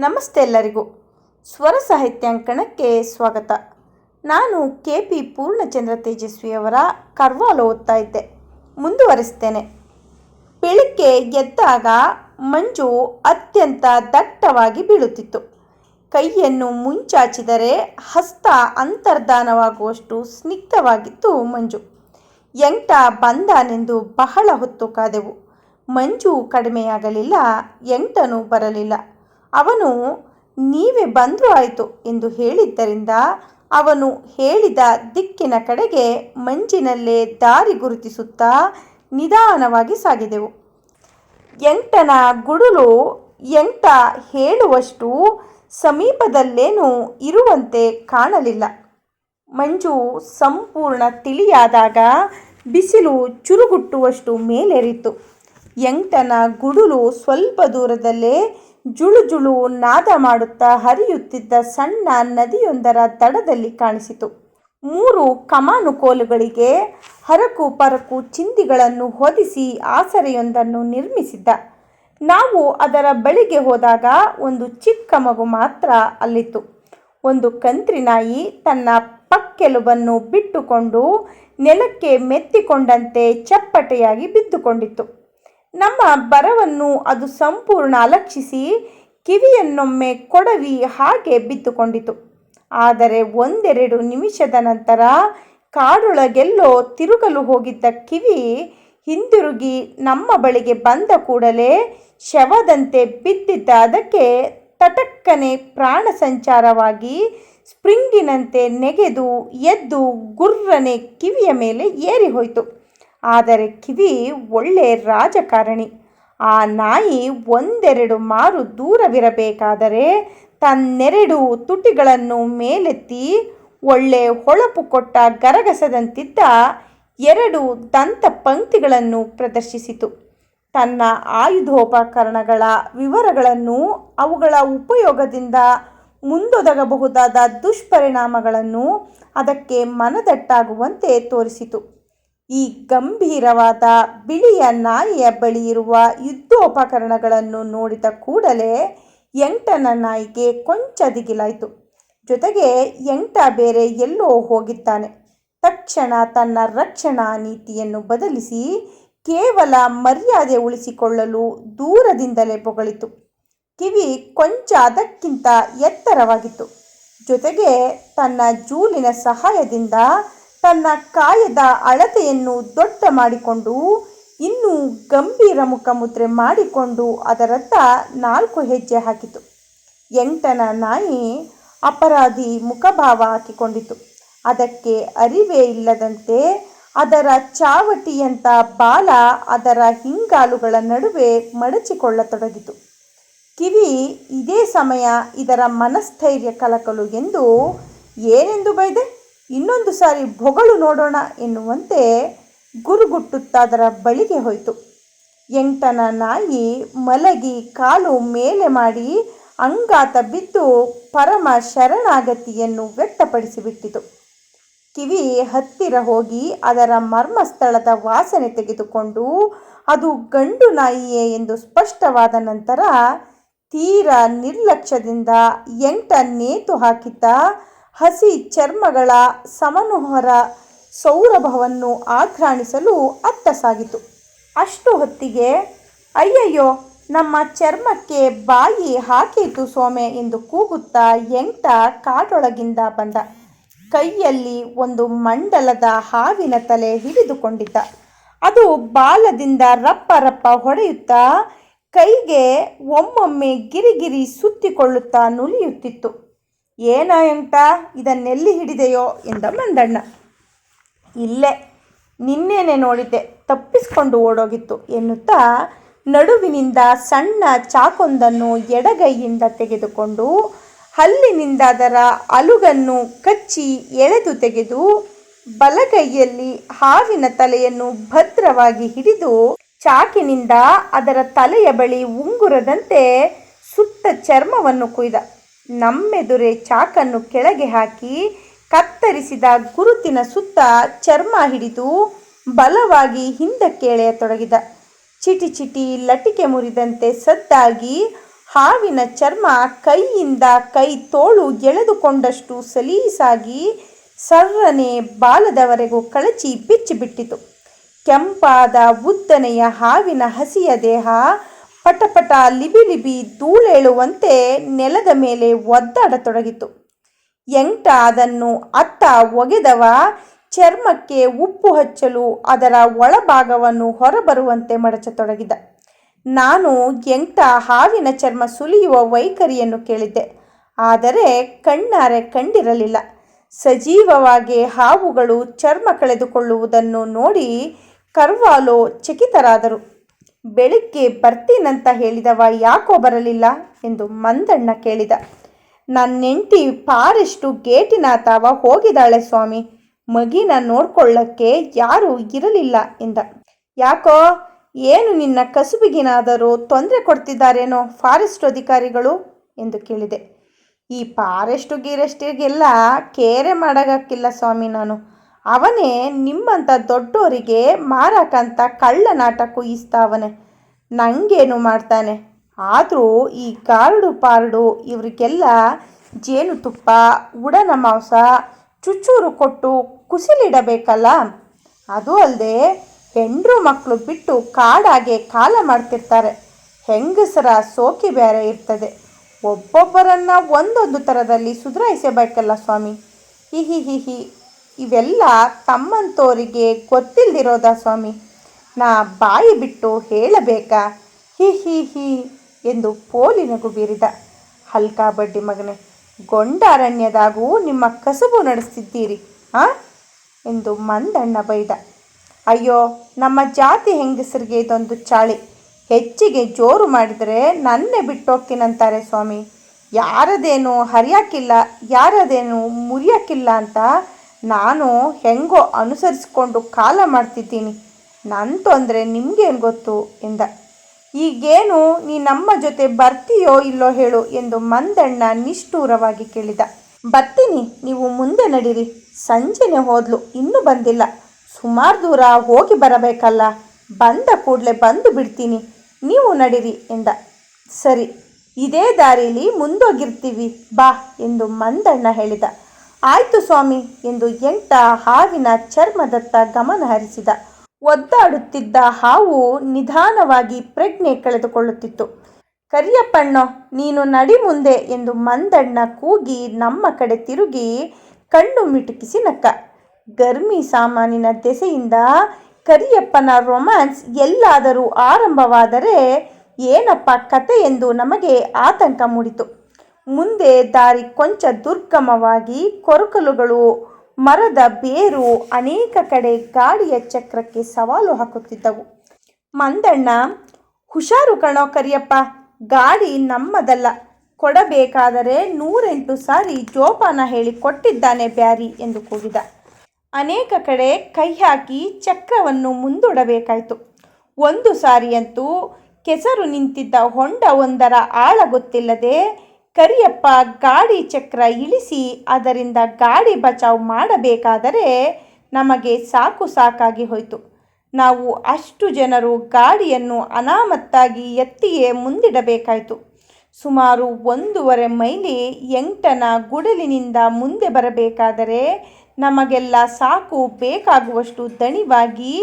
ನಮಸ್ತೆ ಎಲ್ಲರಿಗೂ. ಸ್ವರ ಸಾಹಿತ್ಯಾಂಕಣಕ್ಕೆ ಸ್ವಾಗತ. ನಾನು ಕೆ ಪಿ ಪೂರ್ಣಚಂದ್ರ ತೇಜಸ್ವಿಯವರ ಕರ್ವಾಲು ಓದ್ತಾ ಇದ್ದೆ. ಮುಂದುವರಿಸ್ತೇನೆ. ಬೆಳಿಗ್ಗೆ ಎದ್ದಾಗ ಮಂಜು ಅತ್ಯಂತ ದಟ್ಟವಾಗಿ ಬೀಳುತ್ತಿತ್ತು. ಕೈಯನ್ನು ಮುಂಚಾಚಿದರೆ ಹಸ್ತ ಅಂತರ್ಧಾನವಾಗುವಷ್ಟು ಸ್ನಿಗ್ಧವಾಗಿತ್ತು ಮಂಜು. ಎಂಟ ಬಂದಾನೆಂದು ಬಹಳ ಹೊತ್ತು ಕಾದೆವು. ಮಂಜು ಕಡಿಮೆಯಾಗಲಿಲ್ಲ, ಎಂಟನೂ ಬರಲಿಲ್ಲ. ಅವನು, ನೀವೇ ಬಂದರೂ ಆಯಿತು ಎಂದು ಹೇಳಿದ್ದರಿಂದ ಅವನು ಹೇಳಿದ ದಿಕ್ಕಿನ ಕಡೆಗೆ ಮಂಜಿನಲ್ಲೇ ದಾರಿ ಗುರುತಿಸುತ್ತಾ ನಿಧಾನವಾಗಿ ಸಾಗಿದೆವು. ಎಂಟನ ಗುಡುಲು ಎಂಟ ಹೇಳುವಷ್ಟು ಸಮೀಪದಲ್ಲೇನೂ ಇರುವಂತೆ ಕಾಣಲಿಲ್ಲ. ಮಂಜು ಸಂಪೂರ್ಣ ತಿಳಿಯಾದಾಗ ಬಿಸಿಲು ಚುರುಗುಟ್ಟುವಷ್ಟು ಮೇಲೇರಿತ್ತು. ಎಂಟನ ಗುಡುಲು ಸ್ವಲ್ಪ ದೂರದಲ್ಲೇ ಜುಳು ಜುಳು ನಾದ ಮಾಡುತ್ತಾ ಹರಿಯುತ್ತಿದ್ದ ಸಣ್ಣ ನದಿಯೊಂದರ ದಡದಲ್ಲಿ ಕಾಣಿಸಿತು. ಮೂರು ಕಮಾನು ಕೋಲುಗಳಿಗೆ ಹರಕು ಪರಕು ಚಿಂದಿಗಳನ್ನು ಹೊದಿಸಿ ಆಸರೆಯೊಂದನ್ನು ನಿರ್ಮಿಸಿದ್ದ. ನಾವು ಅದರ ಬಳಿಗೆ ಹೋದಾಗ ಒಂದು ಚಿಕ್ಕ ಮಗು ಮಾತ್ರ ಅಲ್ಲಿತ್ತು. ಒಂದು ಕಂತ್ರಿ ನಾಯಿ ತನ್ನ ಪಕ್ಕೆಲುಬನ್ನು ಬಿಟ್ಟುಕೊಂಡು ನೆಲಕ್ಕೆ ಮೆತ್ತಿಕೊಂಡಂತೆ ಚಪ್ಪಟೆಯಾಗಿ ಬಿದ್ದುಕೊಂಡಿತ್ತು. ನಮ್ಮ ಬರವನ್ನು ಅದು ಸಂಪೂರ್ಣ ಅಲಕ್ಷಿಸಿ ಕಿವಿಯನ್ನೊಮ್ಮೆ ಕೊಡವಿ ಹಾಗೆ ಬಿದ್ದುಕೊಂಡಿತು. ಆದರೆ ಒಂದೆರಡು ನಿಮಿಷದ ನಂತರ ಕಾಡೊಳಗೆಲ್ಲೋ ತಿರುಗಲು ಹೋಗಿದ್ದ ಕಿವಿ ಹಿಂದಿರುಗಿ ನಮ್ಮ ಬಳಿಗೆ ಬಂದ ಕೂಡಲೇ ಶವದಂತೆ ಬಿದ್ದಿದ್ದ ಅದಕ್ಕೆ ತಟಕ್ಕನೆ ಪ್ರಾಣ ಸಂಚಾರವಾಗಿ ಸ್ಪ್ರಿಂಗಿನಂತೆ ನೆಗೆದು ಎದ್ದು ಗುರ್ರನೆ ಕಿವಿಯ ಮೇಲೆ ಏರಿ ಹೋಯಿತು ಆದರೆ ಕಿವಿ ಒಳ್ಳೆ ರಾಜಕಾರಣಿ. ಆ ನಾಯಿ ಒಂದೆರಡು ಮಾರು ದೂರವಿರಬೇಕಾದರೆ ತನ್ನೆರಡು ತುಟಿಗಳನ್ನು ಮೇಲೆತ್ತಿ ಒಳ್ಳೆ ಹೊಳಪು ಕೊಟ್ಟ ಗರಗಸದಂತಿದ್ದ ಎರಡು ದಂತ ಪಂಕ್ತಿಗಳನ್ನು ಪ್ರದರ್ಶಿಸಿತು. ತನ್ನ ಆಯುಧೋಪಕರಣಗಳ ವಿವರಗಳನ್ನು ಅವುಗಳ ಉಪಯೋಗದಿಂದ ಮುಂದೊದಗಬಹುದಾದ ದುಷ್ಪರಿಣಾಮಗಳನ್ನು ಅದಕ್ಕೆ ಮನದಟ್ಟಾಗುವಂತೆ ತೋರಿಸಿತು. ಈ ಗಂಭೀರವಾದ ಬಿಳಿಯ ನಾಯಿಯ ಬಳಿ ಇರುವ ಯುದ್ಧೋಪಕರಣಗಳನ್ನು ನೋಡಿದ ಕೂಡಲೇ ಎಂಟನ ನಾಯಿಗೆ ಕೊಂಚ ದಿಗಿಲಾಯಿತು. ಜೊತೆಗೆ ಎಂಟ ಬೇರೆ ಎಲ್ಲೋ ಹೋಗಿದ್ದಾನೆ. ತಕ್ಷಣ ತನ್ನ ರಕ್ಷಣಾ ನೀತಿಯನ್ನು ಬದಲಿಸಿ ಕೇವಲ ಮರ್ಯಾದೆ ಉಳಿಸಿಕೊಳ್ಳಲು ದೂರದಿಂದಲೇ ಪೊಗಳಿತು. ಕಿವಿ ಕೊಂಚ ಅದಕ್ಕಿಂತ ಎತ್ತರವಾಗಿತ್ತು. ಜೊತೆಗೆ ತನ್ನ ಜೂಲಿನ ಸಹಾಯದಿಂದ ತನ್ನ ಕಾಯದ ಅಳತೆಯನ್ನು ದೊಡ್ಡ ಮಾಡಿಕೊಂಡು, ಇನ್ನೂ ಗಂಭೀರ ಮುಖಮುದ್ರೆ ಮಾಡಿಕೊಂಡು ಅದರತ್ತ ನಾಲ್ಕು ಹೆಜ್ಜೆ ಹಾಕಿತು. ಎಂಟನ ನಾಯಿ ಅಪರಾಧಿ ಮುಖಭಾವ ಹಾಕಿಕೊಂಡಿತು. ಅದಕ್ಕೆ ಅರಿವೇ ಇಲ್ಲದಂತೆ ಅದರ ಚಾವಟಿಯಂಥ ಬಾಲ ಅದರ ಹಿಂಗಾಲುಗಳ ನಡುವೆ ಮಡಚಿಕೊಳ್ಳತೊಡಗಿತು. ಕಿವಿ ಇದೇ ಸಮಯ ಇದರ ಮನಸ್ಥೈರ್ಯ ಕಲಕಲು ಎಂದು ಏನೆಂದು ಬೈದೆ? ಇನ್ನೊಂದು ಸಾರಿ ಬೊಗಳು ನೋಡೋಣ ಎನ್ನುವಂತೆ ಗುರುಗುಟ್ಟುತ್ತಾದರ ಬಳಿಗೆ ಹೋಯಿತು. ಎಂಟನ ನಾಯಿ ಮಲಗಿ ಕಾಲು ಮೇಲೆ ಮಾಡಿ ಅಂಗಾತ ಬಿದ್ದು ಪರಮ ಶರಣಾಗತಿಯನ್ನು ವ್ಯಕ್ತಪಡಿಸಿಬಿಟ್ಟಿತು. ಕಿವಿ ಹತ್ತಿರ ಹೋಗಿ ಅದರ ಮರ್ಮಸ್ಥಳದ ವಾಸನೆ ತೆಗೆದುಕೊಂಡು, ಅದು ಗಂಡು ನಾಯಿಯೇ ಎಂದು ಸ್ಪಷ್ಟವಾದ ನಂತರ ತೀರ ನಿರ್ಲಕ್ಷ್ಯದಿಂದ ಎಂಟ ನೇತು ಹಾಕಿದ್ದ ಹಸಿ ಚರ್ಮಗಳ ಸಮನೋಹರ ಸೌರಭವನ್ನು ಆಘ್ರಾಣಿಸಲು ಅತ್ತ ಸಾಗಿತು ಅಷ್ಟು ಹೊತ್ತಿಗೆ, ಅಯ್ಯಯ್ಯೋ, ನಮ್ಮ ಚರ್ಮಕ್ಕೆ ಬಾಯಿ ಹಾಕಿತು ಸೋಮೆ ಎಂದು ಕೂಗುತ್ತಾ ಎಂಟ ಕಾಡೊಳಗಿಂದ ಬಂದ. ಕೈಯಲ್ಲಿ ಒಂದು ಮಂಡಲದ ಹಾವಿನ ತಲೆ ಹಿಡಿದುಕೊಂಡಿದ್ದ. ಅದು ಬಾಲದಿಂದ ರಪ್ಪ ರಪ್ಪ ಹೊಡೆಯುತ್ತಾ, ಕೈಗೆ ಒಮ್ಮೊಮ್ಮೆ ಗಿರಿಗಿರಿ ಸುತ್ತಿಕೊಳ್ಳುತ್ತಾ ನುಲಿಯುತ್ತಿತ್ತು. ಏನ ಎಂಟ ಇದನ್ನೆಲ್ಲಿ ಹಿಡಿದೆಯೋ ಎಂದ ಮಂದಣ್ಣ. ಇಲ್ಲೇ ನಿನ್ನೇನೆ ನೋಡಿದ್ದೆ, ತಪ್ಪಿಸ್ಕೊಂಡು ಓಡೋಗಿತ್ತು ಎನ್ನುತ್ತಾ ನಡುವಿನಿಂದ ಸಣ್ಣ ಚಾಕೊಂದನ್ನು ಎಡಗೈಯಿಂದ ತೆಗೆದುಕೊಂಡು ಹಲ್ಲಿನಿಂದ ಅದರ ಅಲುಗನ್ನು ಕಚ್ಚಿ ಎಳೆದು ತೆಗೆದು ಬಲಗೈಯಲ್ಲಿ ಹಾವಿನ ತಲೆಯನ್ನು ಭದ್ರವಾಗಿ ಹಿಡಿದು ಚಾಕಿನಿಂದ ಅದರ ತಲೆಯ ಬಳಿ ಉಂಗುರದಂತೆ ಸುತ್ತ ಚರ್ಮವನ್ನು ಕುಯ್ದ. ನಮ್ಮೆದುರೆ ಚಾಕನ್ನು ಕೆಳಗೆ ಹಾಕಿ ಕತ್ತರಿಸಿದ ಗುರುತಿನ ಸುತ್ತ ಚರ್ಮ ಹಿಡಿದು ಬಲವಾಗಿ ಹಿಂದಕ್ಕೆ ಎಳೆಯತೊಡಗಿದ ಚಿಟಿ ಚಿಟಿ ಲಟಿಕೆ ಮುರಿದಂತೆ ಸದ್ದಾಗಿ ಹಾವಿನ ಚರ್ಮ ಕೈಯಿಂದ ಕೈ ತೋಳು ಎಳೆದುಕೊಂಡಷ್ಟು ಸಲೀಸಾಗಿ ಸರ್ರನೆ ಬಾಲದವರೆಗೂ ಕಳಚಿ ಬಿಚ್ಚಿಬಿಟ್ಟಿತು. ಕೆಂಪಾದ ಉದ್ದನೆಯ ಹಾವಿನ ಹಸಿಯ ದೇಹ ಪಟಪಟ ಲಿಬಿ ಲಿಬಿ ಧೂಳೇಳುವಂತೆ ನೆಲದ ಮೇಲೆ ಒದ್ದಾಡತೊಡಗಿತು. ಎಂಟ ಅದನ್ನು ಅತ್ತ ಒಗೆದವ, ಚರ್ಮಕ್ಕೆ ಉಪ್ಪು ಹಚ್ಚಲು ಅದರ ಒಳಭಾಗವನ್ನು ಹೊರಬರುವಂತೆ ಮಡಚತೊಡಗಿದ. ನಾನು ಎಂಟ ಹಾವಿನ ಚರ್ಮ ಸುಲಿಯುವ ವೈಖರಿಯನ್ನು ಕೇಳಿದ್ದೆ. ಆದರೆ ಕಣ್ಣಾರೆ ಕಂಡಿರಲಿಲ್ಲ. ಸಜೀವವಾಗಿ ಹಾವುಗಳು ಚರ್ಮ ಕಳೆದುಕೊಳ್ಳುವುದನ್ನು ನೋಡಿ ಕರ್ವಾಲೋ ಚಕಿತರಾದರು. ಬೆಳಿಗ್ಗೆ ಬರ್ತೀನಂತ ಹೇಳಿದವ ಯಾಕೋ ಬರಲಿಲ್ಲ ಎಂದು ಮಂದಣ್ಣ ಕೇಳಿದ. ನನ್ನೆಂಟಿ ಪಾರೆಷ್ಟು ಗೇಟಿನ ತಾವ ಹೋಗಿದ್ದಾಳೆ ಸ್ವಾಮಿ, ಮಗಿನ ನೋಡ್ಕೊಳ್ಳಕ್ಕೆ ಯಾರೂ ಇರಲಿಲ್ಲ ಎಂದ. ಯಾಕೋ, ಏನು ನಿನ್ನ ಕಸುಬಿಗಿನಾದರೂ ತೊಂದರೆ ಕೊಡ್ತಿದ್ದಾರೇನೋ ಫಾರೆಸ್ಟ್ ಅಧಿಕಾರಿಗಳು ಎಂದು ಕೇಳಿದೆ. ಈ ಫಾರೆಸ್ಟು ಗೀರೆಸ್ಟಿಗೆಲ್ಲ ಕೇರೆ ಮಾಡೋಕ್ಕಿಲ್ಲ ಸ್ವಾಮಿ ನಾನು. ಅವನೇ ನಿಮ್ಮಂಥ ದೊಡ್ಡೋರಿಗೆ ಮಾರಕಂತ ಕಳ್ಳ ನಾಟಕ ಕುಯಿಸ್ತಾವನೆ ನಂಗೇನು ಮಾಡ್ತಾನೆ? ಆದರೂ ಈ ಕಾರ್ಡು ಪಾರ್ಡು ಇವರಿಗೆಲ್ಲ ಜೇನುತುಪ್ಪ ಉಡನ ಮಾಂಸ, ಚುಚ್ಚೂರು ಕೊಟ್ಟು ಕುಸಿಲಿಡಬೇಕಲ್ಲ? ಅದು ಅಲ್ಲದೆ ಹೆಂಡ್ರು ಮಕ್ಕಳು ಬಿಟ್ಟು ಕಾಡಾಗೆ ಕಾಲ ಮಾಡ್ತಿರ್ತಾರೆ. ಹೆಂಗಸರ ಸೋಕಿ ಬೇರೆ ಇರ್ತದೆ. ಒಬ್ಬೊಬ್ಬರನ್ನು ಒಂದೊಂದು ಥರದಲ್ಲಿ ಸುಧಾರಿಸಬೇಕಲ್ಲ ಸ್ವಾಮಿ? ಹಿ ಹಿ ಹಿಹಿ ಇವೆಲ್ಲ ತಮ್ಮಂತೋರಿಗೆ ಗೊತ್ತಿಲ್ದಿರೋದ ಸ್ವಾಮಿ? ನಾ ಬಾಯಿ ಬಿಟ್ಟು ಹೇಳಬೇಕಾ? ಹಿ ಹಿ ಹಿ ಎಂದು ಪೋಲಿ ನಗು ಬೀರಿದ. ಹಲ್ಕಾ ಬಡ್ಡಿ ಮಗನೆ, ಗೊಂಡಾರಣ್ಯದಾಗೂ ನಿಮ್ಮ ಕಸಬು ನಡೆಸ್ತಿದ್ದೀರಿ, ಆ? ಎಂದು ಮಂದಣ್ಣ ಬೈದ. ಅಯ್ಯೋ, ನಮ್ಮ ಜಾತಿ ಹೆಂಗಸರಿಗೆ ಇದೊಂದು ಚಾಳಿ. ಹೆಚ್ಚಿಗೆ ಜೋರು ಮಾಡಿದರೆ ನನ್ನೇ ಬಿಟ್ಟೋಕ್ಕಿನಂತಾರೆ ಸ್ವಾಮಿ. ಯಾರದೇನು ಹರಿಯಾಕಿಲ್ಲ, ಯಾರದೇನು ಮುರಿಯಕ್ಕಿಲ್ಲ ಅಂತ ನಾನು ಹೆಂಗೋ ಅನುಸರಿಸ್ಕೊಂಡು ಕಾಲ ಮಾಡ್ತಿದ್ದೀನಿ. ನನ್ನ ತೊಂದರೆ ನಿಮಗೇನು ಗೊತ್ತು? ಎಂದ. ಈಗೇನು ನೀ ನಮ್ಮ ಜೊತೆ ಬರ್ತೀಯೋ ಇಲ್ಲೋ ಹೇಳು ಎಂದು ಮಂದಣ್ಣ ನಿಷ್ಠೂರವಾಗಿ ಕೇಳಿದ. ಬರ್ತೀನಿ, ನೀವು ಮುಂದೆ ನಡೀರಿ. ಸಂಜೆನೆ ಹೋದ್ಲು, ಇನ್ನೂ ಬಂದಿಲ್ಲ. ಸುಮಾರು ದೂರ ಹೋಗಿ ಬರಬೇಕಲ್ಲ. ಬಂದ ಕೂಡಲೇ ಬಂದು ಬಿಡ್ತೀನಿ. ನೀವು ನಡೀರಿ, ಎಂದ. ಸರಿ, ಇದೇ ದಾರಿಲಿ ಮುಂದೋಗಿರ್ತೀವಿ, ಬಾ, ಎಂದು ಮಂದಣ್ಣ ಹೇಳಿದ. ಆಯ್ತು ಸ್ವಾಮಿ ಎಂದು ಎಂಟ ಹಾವಿನ ಚರ್ಮದತ್ತ ಗಮನ ಹರಿಸಿದ. ಒದ್ದಾಡುತ್ತಿದ್ದ ಹಾವು ನಿಧಾನವಾಗಿ ಪ್ರಜ್ಞೆ ಕಳೆದುಕೊಳ್ಳುತ್ತಿತ್ತು. ಕರಿಯಪ್ಪಣ್ಣೋ, ನೀನು ನಡಿ ಮುಂದೆ ಎಂದು ಮಂದಣ್ಣ ಕೂಗಿ ನಮ್ಮ ಕಡೆ ತಿರುಗಿ ಕಣ್ಣು ಮಿಟುಕಿಸಿ ನಕ್ಕ. ಗರ್ಮಿ ಸಾಮಾನಿನ ದೆಸೆಯಿಂದ ಕರಿಯಪ್ಪನ ರೊಮ್ಯಾನ್ಸ್ ಎಲ್ಲಾದರೂ ಆರಂಭವಾದರೆ ಏನಪ್ಪ ಕತೆ ಎಂದು ನಮಗೆ ಆತಂಕ ಮೂಡಿತು. ಮುಂದೆ ದಾರಿ ಕೊಂಚ ದುರ್ಗಮವಾಗಿ ಕೊರಕಲುಗಳು, ಮರದ ಬೇರು ಅನೇಕ ಕಡೆ ಗಾಡಿಯ ಚಕ್ರಕ್ಕೆ ಸವಾಲು ಹಾಕುತ್ತಿದ್ದವು. ಮಂದಣ್ಣ, ಹುಷಾರು ಕಣೋ ಕರಿಯಪ್ಪ, ಗಾಡಿ ನಮ್ಮದಲ್ಲ. ಕೊಡಬೇಕಾದರೆ ನೂರೆಂಟು ಸಾರಿ ಜೋಪಾನ ಹೇಳಿ ಕೊಟ್ಟಿದ್ದಾನೆ ಬ್ಯಾರಿ ಎಂದು ಕೂಗಿದ. ಅನೇಕ ಕಡೆ ಕೈ ಹಾಕಿ ಚಕ್ರವನ್ನು ಮುಂದೂಡಬೇಕಾಯಿತು. ಒಂದು ಸಾರಿಯಂತೂ ಕೆಸರು ನಿಂತಿದ್ದ ಹೊಂಡ ಒಂದರ ಆಳ ಗೊತ್ತಿಲ್ಲದೆ ಕರಿಯಪ್ಪ ಗಾಡಿ ಚಕ್ರ ಇಳಿಸಿ ಅದರಿಂದ ಗಾಡಿ ಬಚಾವ್ ಮಾಡಬೇಕಾದರೆ ನಮಗೆ ಸಾಕು ಸಾಕಾಗಿ ಹೋಯಿತು. ನಾವು ಅಷ್ಟು ಜನರು ಗಾಡಿಯನ್ನು ಅನಾಮತ್ತಾಗಿ ಎತ್ತಿಯೇ ಮುಂದಿಡಬೇಕಾಯಿತು. ಸುಮಾರು ಒಂದೂವರೆ ಮೈಲಿ ಎಂಟನ ಗುಡಲಿನಿಂದ ಮುಂದೆ ಬರಬೇಕಾದರೆ ನಮಗೆಲ್ಲ ಸಾಕು ಬೇಕಾಗುವಷ್ಟು ದಣಿವಾಗಿ,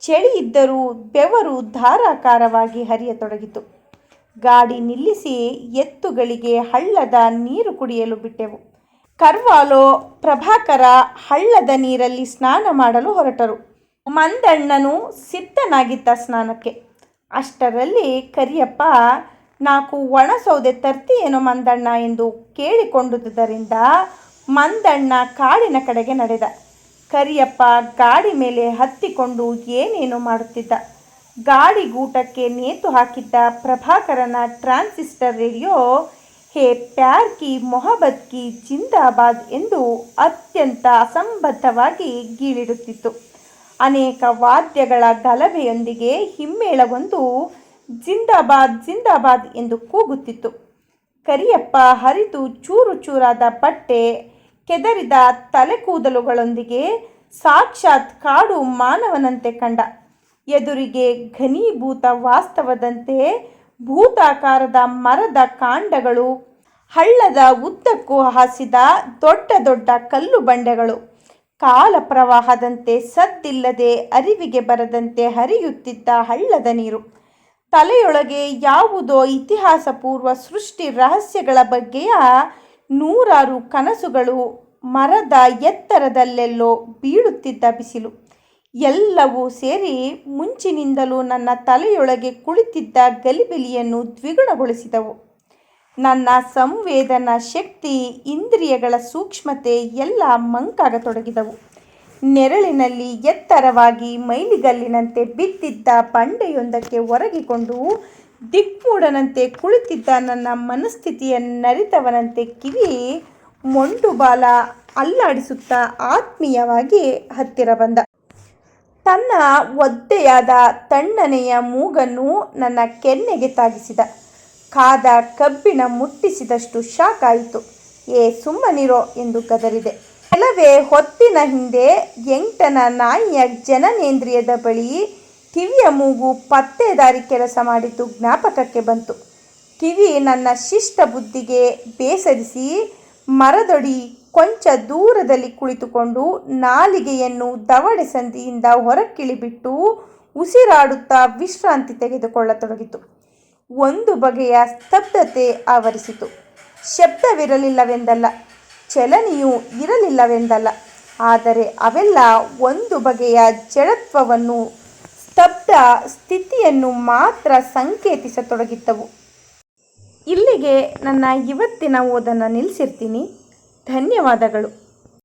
ಚಳಿ ಇದ್ದರೂ ಬೆವರು ಧಾರಾಕಾರವಾಗಿ ಹರಿಯತೊಡಗಿತು. ಗಾಡಿ ನಿಲ್ಲಿಸಿ ಎತ್ತುಗಳಿಗೆ ಹಳ್ಳದ ನೀರು ಕುಡಿಯಲು ಬಿಟ್ಟೆವು. ಕರ್ವಾಲೋ ಪ್ರಭಾಕರ ಹಳ್ಳದ ನೀರಲ್ಲಿ ಸ್ನಾನ ಮಾಡಲು ಹೊರಟರು. ಮಂದಣ್ಣನು ಸಿದ್ಧನಾಗಿದ್ದ ಸ್ನಾನಕ್ಕೆ. ಅಷ್ಟರಲ್ಲಿ, ಕರಿಯಪ್ಪ, ನಾಲ್ಕು ಒಣಸೌದೆ ಸೌದೆ ಏನೋ ಮಂದಣ್ಣ ಎಂದು ಕೇಳಿಕೊಂಡುದರಿಂದ ಮಂದಣ್ಣ ಕಾಡಿನ ಕಡೆಗೆ ನಡೆದ. ಕರಿಯಪ್ಪ ಗಾಡಿ ಮೇಲೆ ಹತ್ತಿಕೊಂಡು ಏನೇನು ಮಾಡುತ್ತಿದ್ದ. ಗಾಡಿ ಗೂಟಕ್ಕೆ ನೇತು ಹಾಕಿದ್ದ ಪ್ರಭಾಕರನ ಟ್ರಾನ್ಸಿಸ್ಟರ್ ರೇಡಿಯೋ, ಹೇ ಪ್ಯಾರ್ ಕಿ ಮೊಹಬತ್ ಕಿ ಜಿಂದಾಬಾದ್ ಎಂದು ಅತ್ಯಂತ ಅಸಂಬದ್ಧವಾಗಿ ಗೀಳಿಡುತ್ತಿತ್ತು. ಅನೇಕ ವಾದ್ಯಗಳ ಗಲಭೆಯೊಂದಿಗೆ ಹಿಮ್ಮೇಳವೊಂದು ಜಿಂದಾಬಾದ್ ಜಿಂದಾಬಾದ್ ಎಂದು ಕೂಗುತ್ತಿತ್ತು. ಕರಿಯಪ್ಪ ಹರಿದು ಚೂರು ಚೂರಾದ ಬಟ್ಟೆ, ಕೆದರಿದ ತಲೆಕೂದಲುಗಳೊಂದಿಗೆ ಸಾಕ್ಷಾತ್ ಕಾಡು ಮಾನವನಂತೆ ಕಂಡ. ಎದುರಿಗೆ ಘನೀಭೂತ ವಾಸ್ತವದಂತೆ ಭೂತಾಕಾರದ ಮರದ ಕಾಂಡಗಳು, ಹಳ್ಳದ ಉದ್ದಕ್ಕೂ ಹಾಸಿದ ದೊಡ್ಡ ದೊಡ್ಡ ಕಲ್ಲು ಬಂಡೆಗಳು. ಕಾಲ ಪ್ರವಾಹದಂತೆ ಸದ್ದಿಲ್ಲದೆ ಅರಿವಿಗೆ ಬರದಂತೆ ಹರಿಯುತ್ತಿದ್ದ ಹಳ್ಳದ ನೀರು. ತಲೆಯೊಳಗೆ ಯಾವುದೋ ಇತಿಹಾಸ ಪೂರ್ವ ಸೃಷ್ಟಿ ರಹಸ್ಯಗಳ ಬಗ್ಗೆಯ ನೂರಾರು ಕನಸುಗಳು ಮರದ ಎತ್ತರದಲ್ಲೆಲ್ಲೋ ಬೀಳುತ್ತಿದ್ದ ಬಿಸಿಲು. ಎಲ್ಲವೂ ಸೇರಿ ಮುಂಚಿನಿಂದಲೂ ನನ್ನ ತಲೆಯೊಳಗೆ ಕುಳಿತಿದ್ದ ಗಲಿಬಿಲಿಯನ್ನು ದ್ವಿಗುಣಗೊಳಿಸಿದವು. ನನ್ನ ಸಂವೇದನಾ ಶಕ್ತಿ, ಇಂದ್ರಿಯಗಳ ಸೂಕ್ಷ್ಮತೆ ಎಲ್ಲ ಮಂಕಾಗತೊಡಗಿದವು. ನೆರಳಿನಲ್ಲಿ ಎತ್ತರವಾಗಿ ಮೈಲಿಗಲ್ಲಿನಂತೆ ಬಿದ್ದಿದ್ದ ಬಂಡೆಯೊಂದಕ್ಕೆ ಒರಗಿಕೊಂಡು ದಿಕ್ಕೂಡನಂತೆ ಕುಳಿತಿದ್ದ ನನ್ನ ಮನಸ್ಥಿತಿಯನ್ನರಿತವನಂತೆ ಕಿವಿ ಮೊಂಡುಬಾಲ ಅಲ್ಲಾಡಿಸುತ್ತಾ ಆತ್ಮೀಯವಾಗಿ ಹತ್ತಿರ ಬಂದ. ತನ್ನ ಒದ್ದೆಯಾದ ತಣ್ಣನೆಯ ಮೂಗನ್ನು ನನ್ನ ಕೆನ್ನೆಗೆ ತಾಗಿಸಿದ. ಕಾದ ಕಬ್ಬಿಣ ಮುಟ್ಟಿಸಿದಷ್ಟು ಶಾಕ್ ಆಯಿತು. ಏ ಸುಮ್ಮನಿರೋ ಎಂದು ಕದರಿದೆ ಕೆಲವೇ ಹೊತ್ತಿನ ಹಿಂದೆ ಎಂಟನ ನಾಯಿಯ ಜನನೇಂದ್ರಿಯದ ಬಳಿ ಕಿವಿಯ ಮೂಗು ಪತ್ತೆದಾರಿ ಕೆಲಸ ಮಾಡಿದ್ದು ಜ್ಞಾಪಕಕ್ಕೆ ಬಂತು. ಕಿವಿ ನನ್ನ ಶಿಷ್ಟ ಬುದ್ಧಿಗೆ ಬೇಸರಿಸಿ ಮರದೊಡಿ ಕೊಂಚ ದೂರದಲ್ಲಿ ಕುಳಿತುಕೊಂಡು ನಾಲಿಗೆಯನ್ನು ದವಡೆ ಸಂದಿಯಿಂದ ಹೊರಕ್ಕಿಳಿಬಿಟ್ಟು ಉಸಿರಾಡುತ್ತಾ ವಿಶ್ರಾಂತಿ ತೆಗೆದುಕೊಳ್ಳತೊಡಗಿತು. ಒಂದು ಬಗೆಯ ಸ್ತಬ್ಧತೆ ಆವರಿಸಿತು. ಶಬ್ದವಿರಲಿಲ್ಲವೆಂದಲ್ಲ, ಚಲನೆಯೂ ಇರಲಿಲ್ಲವೆಂದಲ್ಲ, ಆದರೆ ಅವೆಲ್ಲ ಒಂದು ಬಗೆಯ ಜಡತ್ವವನ್ನು, ಸ್ತಬ್ಧ ಸ್ಥಿತಿಯನ್ನು ಮಾತ್ರ ಸಂಕೇತಿಸತೊಡಗಿದ್ದವು ಇಲ್ಲಿಗೆ ನನ್ನ ಇವತ್ತಿನ ಓದನ್ನು ನಿಲ್ಲಿಸಿರ್ತೀನಿ. ಧನ್ಯವಾದಗಳು.